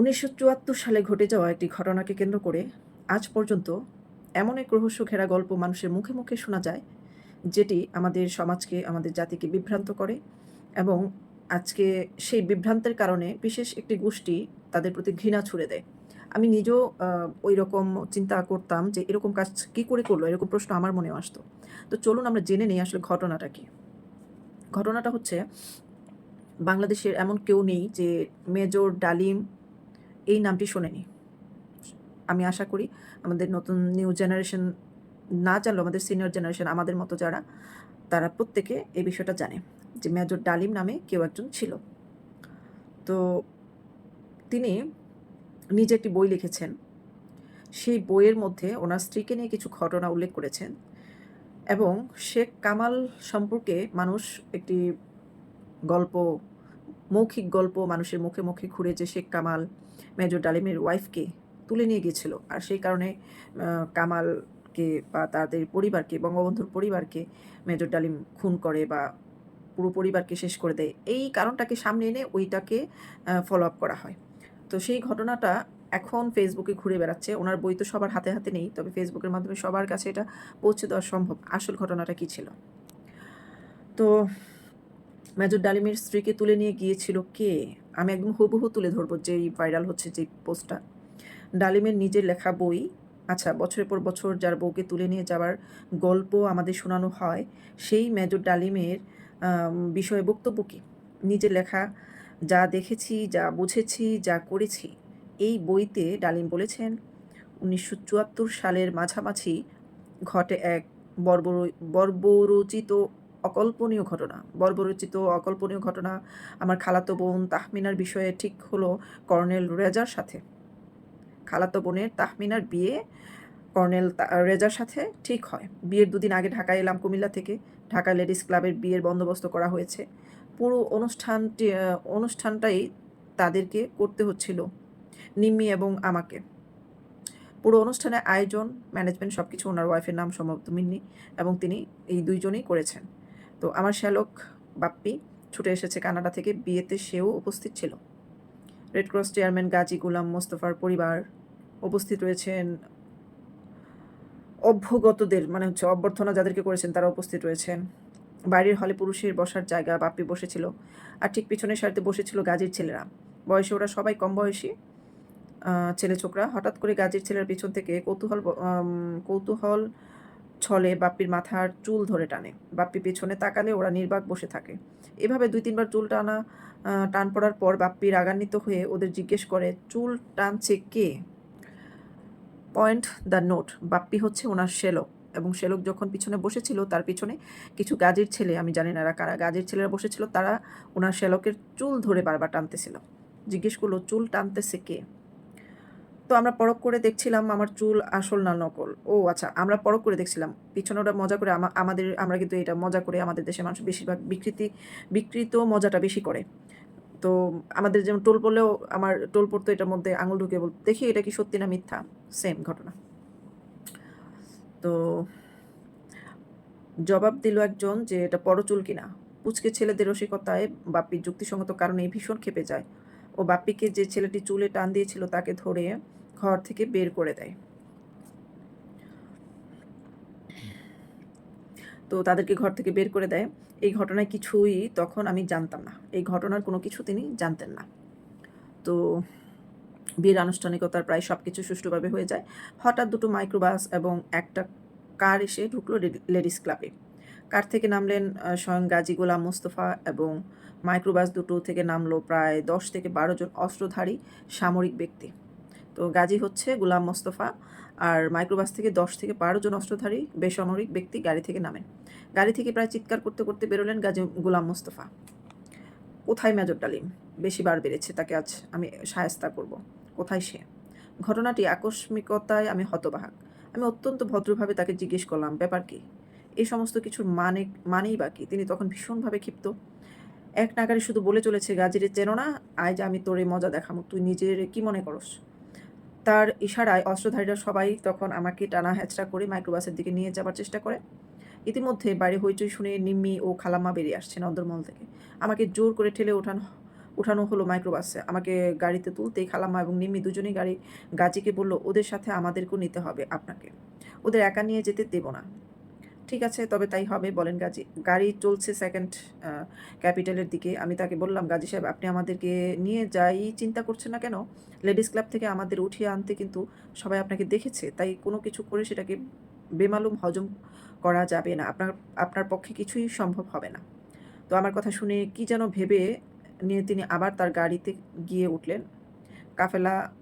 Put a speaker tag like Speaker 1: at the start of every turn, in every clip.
Speaker 1: উনিশশো চুয়াত্তর সালে ঘটে যাওয়া একটি ঘটনাকে কেন্দ্র করে আজ পর্যন্ত এমন এক রহস্য ঘেরা গল্প মানুষের মুখে মুখে শোনা যায়, যেটি আমাদের সমাজকে, আমাদের জাতিকে বিভ্রান্ত করে এবং আজকে সেই বিভ্রান্তের কারণে বিশেষ একটি গোষ্ঠী তাদের প্রতি ঘৃণা ছুড়ে দেয়। আমি নিজেও ওই রকম চিন্তা করতাম যে এরকম কাজ কী করে করল, এরকম প্রশ্ন আমার মনেও আসতো। তো চলুন আমরা জেনে নিই আসলে ঘটনাটা কি। ঘটনাটা হচ্ছে, বাংলাদেশের এমন কেউ নেই যে মেজর ডালিম এই নামটি শোনেনি আমি আশা করি আমাদের নতুন নিউ জেনারেশন না জানলেও আমাদের সিনিয়র জেনারেশন আমাদের মতো যারা, তারা প্রত্যেকে এই বিষয়টা জানে যে মেজর ডালিম নামে কেউ একজন ছিল। তো তিনি নিজে একটি বই লিখেছেন। সেই বইয়ের মধ্যে ওনার স্ত্রীকে নিয়ে কিছু ঘটনা উল্লেখ করেছেন এবং শেখ কামাল সম্পর্কে মানুষ একটি গল্প মৌখিক গল্প মানুষের মুখে মুখে ঘুরে যে শেখ কামাল, মেজর ডালিমের ওয়াইফকে তুলে নিয়ে গিয়েছিল। আর সেই কারণে কামালকে বা তাদের পরিবারকে, বঙ্গবন্ধুর পরিবারকে মেজর ডালিম খুন করে বা পুরো পরিবারকে শেষ করে দেয়। এই কারণটাকে সামনে এনে ওইটাকে ফলো আপ করা হয়। তো সেই ঘটনাটা এখন ফেসবুকে ঘুরে বেড়াচ্ছে। ওনার বই তো সবার হাতে হাতে নেই, তবে ফেসবুকের মাধ্যমে সবার কাছে এটা পৌঁছে দেওয়া সম্ভব। আসল ঘটনাটা কী ছিল? তো মেজর ডালিমের স্ত্রীকে তুলে নিয়ে গিয়েছিল কে? আমি একদম হুবহু তুলে ধরবো যেই ভাইরাল হচ্ছে যে পোস্টটা। ডালিমের নিজের লেখা বই আচ্ছা বছরের পর বছর যার বউকে তুলে নিয়ে যাওয়ার গল্প আমাদের শোনানো হয়, সেই মেজর ডালিমের বিষয়ে বক্তব্য কী? নিজের লেখা, যা দেখেছি, যা বুঝেছি, যা করেছি। এই বইতে ডালিম বলেছেন, উনিশশো চুয়াত্তর সালের মাঝামাঝি ঘটে এক বর্বর, বর্বরচিত অকল্পনীয় ঘটনা। বর্বরচিত অকল্পনীয় ঘটনা আমার খালাতো বোন তাহমিনার বিষয়ে ঠিক হলো কর্নেল রেজার সাথে। খালাতো বোনের তাহমিনার বিয়ে কর্নেল রেজার সাথে ঠিক হয়। বিয়ের দুদিন আগে ঢাকায় এলাম কুমিল্লা থেকে। ঢাকা লেডিস ক্লাবের বিয়ের বন্দোবস্ত করা হয়েছে। পুরো অনুষ্ঠানটি অনুষ্ঠানটাই তাদেরকে করতে হচ্ছিল, নিম্মি এবং আমাকে। পুরো অনুষ্ঠানের আয়োজন, ম্যানেজমেন্ট সব কিছু ওনার ওয়াইফের নাম সম্ভবত মিন্নি এবং তিনি এই দুইজনেই করেছেন। তো আমার শ্যালক বাপ্পি ছুটে এসেছে কানাডা থেকে। বিয়েতে সেও উপস্থিত ছিল। Red cross chairman Gazi Golam মোস্তফার পরিবার উপস্থিত রয়েছেন। অভ্যগতদের মানে হচ্ছে অভ্যর্থনা যাদেরকে করেছেন তারা উপস্থিত রয়েছেন। বাইরের হলে পুরুষের বসার জায়গা বাপ্পি বসেছিল। আর ঠিক পিছনের সারিতে বসেছিল গাজীর ছেলেরা। বয়সে ওরা সবাই কম বয়সী ছেলে ছোকরা হঠাৎ করে গাজীর ছেলের পিছন থেকে কৌতূহল কৌতূহল ছলে বাপ্পির মাথার চুল ধরে টানে। বাপ্পি পেছনে তাকালে ওরা নির্বাক বসে থাকে। এভাবে দুই তিনবার চুল টানা টান পড়ার পর বাপ্পি রাগান্বিত হয়ে ওদের জিজ্ঞেস করে, চুল টানছে কে? পয়েন্ট দ্য নোট, বাপ্পি হচ্ছে ওনার শেলক। এবং শেলক যখন পিছনে বসেছিল, তার পিছনে কিছু গাজের ছেলে, আমি জানি না কারা, গাজের ছেলেরা বসেছিল, তারা ওনার শেলকের চুল ধরে বারবার টানতেছিল। জিজ্ঞেস করল, চুল টানতেছে কে? তো আমরা পরক করে দেখছিলাম আমার চুল আসল না নকল। ও আচ্ছা আমরা পরক করে দেখছিলাম। পিছনে ওটা মজা করে আমাদের, আমরা কিন্তু এটা মজা করে আমাদের দেশের মানুষ বেশিরভাগ বিকৃতি, বিকৃত মজাটা বেশি করে। তো আমাদের যেমন টোল পড়লেও আমার টোল পড়তো এটার মধ্যে আঙুল ঢুকে বল দেখি এটা কি সত্যি না মিথ্যা? সেম ঘটনা। তো জবাব দিল একজন যে এটা পরচুল কিনা। পুচকে ছেলেদের রসিকতায় বাপ্পির যুক্তিসঙ্গত কারণে ভীষণ খেপে যায়। ও বাপ্পিকে যে ছেলেটি চুলে টান দিয়েছিল তাকে ধরে ঘর থেকে বের করে দেয়। তো তাদেরকে ঘর থেকে বের করে দেয়। এই ঘটনায় কিছুই তখন আমি জানতাম না। এই ঘটনার কোনো কিছু তিনি জানতেন না। তো বিয়ের আনুষ্ঠানিকতার প্রায় সব কিছু সুষ্ঠুভাবে হয়ে যায়। হঠাৎ দুটো মাইক্রোবাস এবং একটা কার এসে ঢুকলো লেডিস ক্লাবে। কার থেকে নামলেন? স্বয়ং গাজী গোলাম মোস্তফা এবং মাইক্রোবাস দুটো থেকে নামলো প্রায় দশ থেকে বারো জন অস্ত্রধারী সামরিক ব্যক্তি। তো গাজী হচ্ছে গুলাম মোস্তফা আর মাইক্রোবাস থেকে দশ থেকে বারো জন অস্ত্রধারী, বেসামরিক ব্যক্তি গাড়ি থেকে নামেন গাড়ি থেকে প্রায় চিৎকার করতে করতে বেরোলেন গাজী গুলাম মোস্তফা। কোথায় মেজর ডালিম? বেশি বার বেড়েছে, তাকে আজ আমি সায়স্তা করব। কোথায় সে? ঘটনাটি আকস্মিকতায় আমি হতবাহাক আমি অত্যন্ত ভদ্রভাবে তাকে জিজ্ঞেস করলাম, ব্যাপার কি? এই সমস্ত কিছুর মানে মানেই বাকি তিনি তখন ভীষণভাবে ক্ষিপ্ত। এক নাগারে শুধু বলে চলেছে, গাজিরে চেনো না আজ আমি তোরে মজা দেখামো, তুই নিজের কি মনে করস? তার ইশারায় অস্ত্রধারীরা সবাই তখন আমাকে টানা হ্যাচড়া করে মাইক্রোবাসের দিকে নিয়ে যাবার চেষ্টা করে। ইতিমধ্যে বাইরে হইচই শুনে নিম্মি ও খালাম্মা বেরিয়ে আসছেন অন্দরমহল থেকে। আমাকে জোর করে ঠেলে ওঠান, উঠানো হলো মাইক্রোবাসে। আমাকে গাড়িতে তুলতেই খালাম্মা এবং নিম্মি দুজনেই গাড়ি গাজীকে বলল, ওদের সাথে আমাদেরকেও নিতে হবে আপনাকে। ওদের একা নিয়ে যেতে দেব না। ঠিক আছে, তবে তাই হবে, বলেন গাজী। গাড়ি চলছে সেকেন্ড ক্যাপিটালের দিকে। আমি তাকে বললাম, গাজী সাহেব, আপনি আমাদেরকে নিয়ে যাই, চিন্তা করছেন না কেন? লেডিস ক্লাব থেকে আমাদের উঠিয়ে আনতে কিন্তু সবাই আপনাকে দেখেছে, তাই কোনো কিছু করে সেটাকে বেমালুম, হজম করা যাবে না। আপনার আপনার পক্ষে কিছুই সম্ভব হবে না। তো আমার কথা শুনে কি যেন ভেবে নিয়ে তিনি আবার তার গাড়িতে গিয়ে উঠলেন। কাফেলা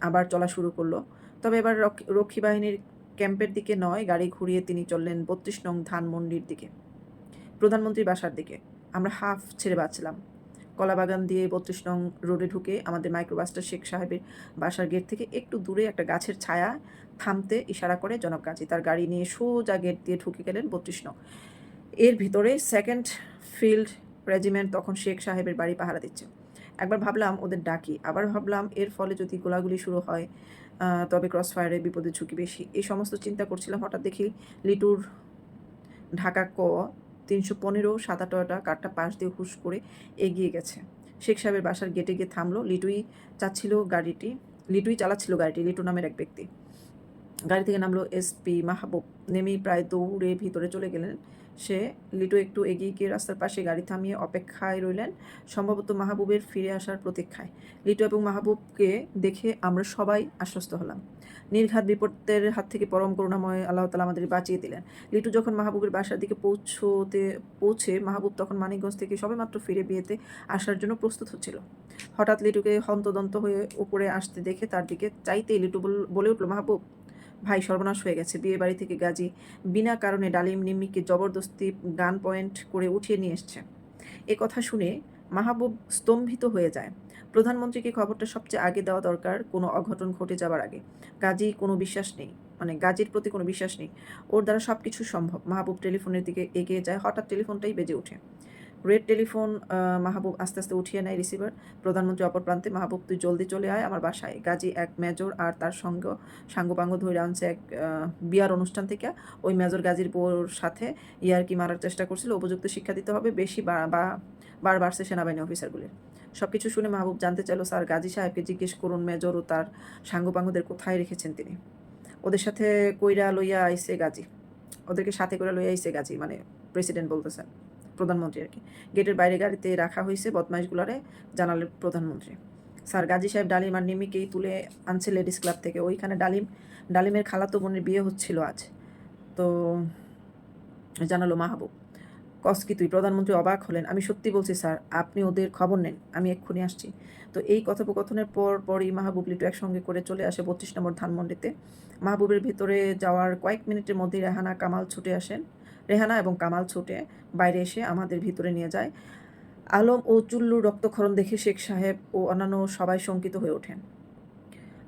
Speaker 1: আবার চলা শুরু করল। তবে এবার রক্ষী- বাহিনীর ক্যাম্পের দিকে নয়, গাড়ি ঘুরিয়ে তিনি চললেন বত্রিশ নং ধানমন্ডির দিকে। প্রধানমন্ত্রীর বাসার দিকে। আমরা হাফ ছেড়ে বাঁচলাম। কলাবাগান দিয়ে বত্রিশ নং রোডে ঢুকে আমাদের মাইক্রোবাসটা শেখ সাহেবের বাসার গেট থেকে একটু দূরে একটা গাছের ছায়া থামতে ইশারা করে জনাব গাজী। তার গাড়ি নিয়ে সোজা গেট দিয়ে ঢুকে গেলেন বত্রিশ নং। এর ভিতরে সেকেন্ড ফিল্ড রেজিমেন্ট তখন শেখ সাহেবের বাড়ি পাহারা দিচ্ছে। একবার ভাবলাম ওদের ডাকি। আবার ভাবলাম এর ফলে যদি গোলাগুলি শুরু হয় তবে ক্রস ফায়ারে বিপদের ঝুঁকি বেশি। এই সমস্ত চিন্তা করছিলাম, হঠাৎ দেখি লিটুর ঢাকা ক তিনশো পনেরো সাদা টয়টা কারটা পাশ দিয়ে হুশ করে এগিয়ে গেছে। শেখ সাহেবের বাসার গেটে গিয়ে থামলো। লিটুই চাচ্ছিল গাড়িটি, লিটুই চালাচ্ছিল গাড়িটি, লিটু নামের এক ব্যক্তি। গাড়ি থেকে নামলো এসপি মাহবুব। নেমেই প্রায় দৌড়ে ভিতরে চলে গেলেন সে লিটু একটু এগিয়ে গিয়ে রাস্তার পাশে গাড়ি থামিয়ে অপেক্ষায় রইলেন, সম্ভবত মাহবুবের ফিরে আসার প্রতীক্ষায়। লিটু এবং মাহবুবকে দেখে আমরা সবাই আশ্বস্ত হলাম। নির্ঘাত বিপত্তের হাত থেকে পরম করুণাময় আল্লাহ তালা আমাদের বাঁচিয়ে দিলেন। লিটু যখন মাহবুবের বাসার দিকে পৌঁছতে, পৌঁছে মাহবুব তখন মানিকগঞ্জ থেকে সবেমাত্র ফিরে বিয়েতে আসার জন্য প্রস্তুত হচ্ছিল। হঠাৎ লিটুকে হন্তদন্ত হয়ে উপরে আসতে দেখে তার দিকে চাইতেই লিটু বল- উঠল, মাহবুব ভাই সর্বনাশ হয়ে গেছে। বিয়ে বাড়ি থেকে গাজী বিনা কারণে ডালিম নিম্মিকে জবরদস্তি গান পয়েন্ট করে উঠিয়ে নিয়ে এসছে। এ কথা শুনে মাহবুব স্তম্ভিত হয়ে যায়। প্রধানমন্ত্রীকে খবরটা সবচেয়ে আগে দেওয়া দরকার কোনো অঘটন ঘটে যাবার আগে। গাজী কোনো বিশ্বাস নেই মানে গাজীর প্রতি কোনো বিশ্বাস নেই। ওর দ্বারা সব কিছু সম্ভব। মাহবুব টেলিফোনের দিকে এগিয়ে যায়, হঠাৎ টেলিফোনটাই বেজে ওঠে। রেড টেলিফোন মাহবুব আস্তে আস্তে উঠিয়ে নেয় রিসিভার। প্রধানমন্ত্রী অপর প্রান্তে, মাহবুব, তুই জলদি চলে আয় আমার বাসায়। গাজী এক মেজর আর তার সঙ্গ, সাঙ্গপাঙ্গ ধরে আনছে এক বিয়ার অনুষ্ঠান থেকে। ওই মেজর গাজীর বউর সাথে ইয়ারকি মারার চেষ্টা করছিল। উপযুক্ত শিক্ষা দিতে হবে বেশি বা- বার বাড়ছে সেনাবাহিনী অফিসারগুলির। সব কিছু শুনে মাহবুব জানতে চাইলো, স্যার, গাজী সাহেবকে জিজ্ঞেস করুন, মেজর ও তার সাঙ্গপাঙ্গদের কোথায় রেখেছেন তিনি? ওদের সাথে কইরা লইয়া আইসে গাজী। ওদেরকে সাথে করে লইয়া আইসে গাজী মানে প্রেসিডেন্ট বলতেছেন। প্রধানমন্ত্রী আর কি। গেটের বাইরে গাড়িতে রাখা হয়েছে বদমাইশগুলারে জানালেন প্রধানমন্ত্রী। স্যার গাজী সাহেব ডালিম আর নিমিকেই তুলে আনছে লেডিস ক্লাব থেকে। ওইখানে ডালিম, ডালিমের খালাতো বোনের বিয়ে হচ্ছিল আজ। তো জানালো মাহবুব। কস কি তুই? প্রধানমন্ত্রী অবাক হলেন। আমি সত্যি বলছি, স্যার, আপনি ওদের খবর নেন, আমি এক্ষুনি আসছি। তো এই কথোপকথনের পর পরই মাহবুব লিটু একসঙ্গে করে চলে আসে বত্রিশ নম্বর ধানমন্ডিতে। মাহবুবের ভিতরে যাওয়ার কয়েক মিনিটের মধ্যেই রেহানা কামাল ছুটে আসেন। রেহানা এবং কামাল ছুটে বাইরে এসে আমাদের ভিতরে নিয়ে যায়। আলম ও চুল্লুর রক্তক্ষরণ দেখে শেখ সাহেব ও অন্যান্য সবাই শঙ্কিত হয়ে ওঠেন।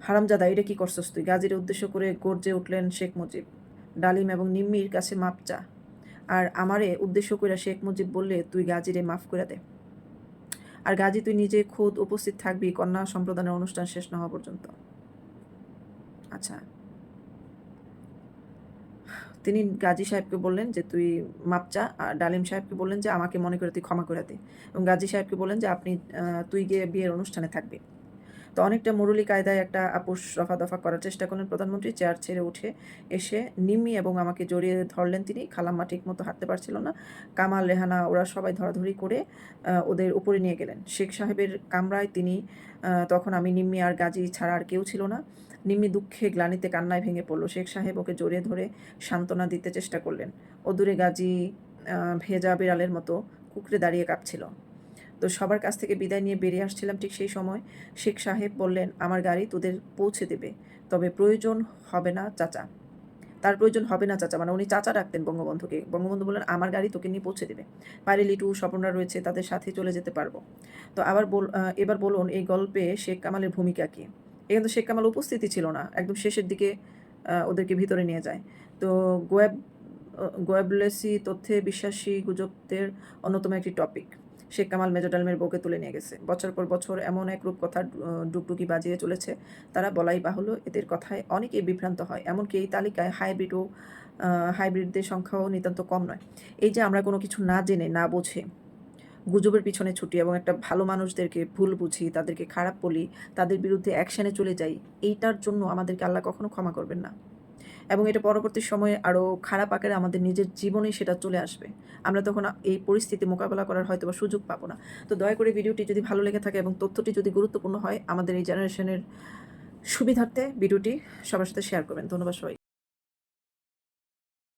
Speaker 1: হারামজাদা, এটা কি করছস তুই? গাজীর উদ্দেশ্য করে গর্জে উঠলেন শেখ মুজিব। ডালিম এবং নিম্মির কাছে মাপ চা। আর আমারে উদ্দেশ্য করে শেখ মুজিব বললে, তুই গাজীরে মাফ করে দে। আর গাজী, তুই নিজে খোদ উপস্থিত থাকবি, কন্যা সম্প্রদানের অনুষ্ঠান শেষ না হওয়া পর্যন্ত। আচ্ছা। তিনি গাজী সাহেবকে বললেন যে, তুই মাপচা আর ডালিম সাহেবকে বললেন যে, আমাকে মনে করে তুই ক্ষমা করে দে। এবং গাজী সাহেবকে বললেন যে, আপনি তুই গিয়ে বিয়ের অনুষ্ঠানে থাকবি। তো অনেকটা মুরুলি কায়দায় একটা আপোষ রফা দফা করার চেষ্টা করলেন প্রধানমন্ত্রী। চেয়ার ছেড়ে উঠে এসে নিম্মি এবং আমাকে জড়িয়ে ধরলেন তিনি। খালাম্মা ঠিক মতো হাঁটতে পারছিল না। কামাল, রেহানা ওরা সবাই ধরাধরি করে ওদের উপরে নিয়ে গেলেন। শেখ সাহেবের কামরায় তিনি তখন আমি নিম্মি আর গাজী ছাড়া আর কেউ ছিল না। নিম্মি দুঃখে গ্লানিতে কান্নায় ভেঙে পড়ল। শেখ সাহেব ওকে জড়িয়ে ধরে সান্ত্বনা দিতে চেষ্টা করলেন। অদূরে গাজী ভেজা বিড়ালের মতো কুকড়ে দাঁড়িয়ে কাঁপছিল। তো সবার কাছ থেকে বিদায় নিয়ে বেরিয়ে আসছিলাম ঠিক সেই সময়। শেখ সাহেব বললেন, আমার গাড়ি তোদের পৌঁছে দেবে, তবে প্রয়োজন হবে না চাচা। তার প্রয়োজন হবে না চাচা মানে উনি চাচা রাখতেন বঙ্গবন্ধুকে। বঙ্গবন্ধু বললেন, আমার গাড়ি তোকে নিয়ে পৌঁছে দেবে। বাইরে লিটু, স্বপনরা রয়েছে, তাদের সাথে চলে যেতে পারব। তো আবার বল এবার বলুন, এই গল্পে শেখ কামালের ভূমিকা কী? এখানে তো শেখ কামাল উপস্থিতি ছিল না, একদম শেষের দিকে ওদেরকে ভিতরে নিয়ে যায়। তো গোয়াব গোয়াবলেসি, তথ্যে বিশ্বাসী, গুজবদের অন্যতম একটি টপিক শেখ কামাল মেজর ডালমের বউকে তুলে নিয়ে গেছে। বছর পর বছর এমন এক রূপ কথা ডুকডুকি বাজিয়ে চলেছে। তারা বলাই বাহুল্য এদের কথায় অনেকেই বিভ্রান্ত হয়। এমনকি এই তালিকায় হাইব্রিড ও হাইব্রিডদের সংখ্যাও নিতান্ত কম নয়। এই যে আমরা কোনো কিছু না জেনে, না বোঝে, গুজবের পিছনে ছুটি এবং একটা ভালো মানুষদেরকে ভুল বুঝি, তাদেরকে খারাপ বলি, তাদের বিরুদ্ধে অ্যাকশানে চলে যাই, এইটার জন্য আমাদেরকে আল্লাহ কখনো ক্ষমা করবেন না। এবং এটা পরবর্তী সময়ে আরও খারাপ আকারে আমাদের নিজের জীবনেই সেটা চলে আসবে। আমরা তখন এই পরিস্থিতি মোকাবেলা করার হয়তো বা সুযোগ পাবো না। তো দয়া করে ভিডিওটি যদি ভালো লেগে থাকে এবং তথ্যটি যদি গুরুত্বপূর্ণ হয়, আমাদের এই জেনারেশনের সুবিধার্থে ভিডিওটি সবার সাথে শেয়ার করবেন। ধন্যবাদ সবাই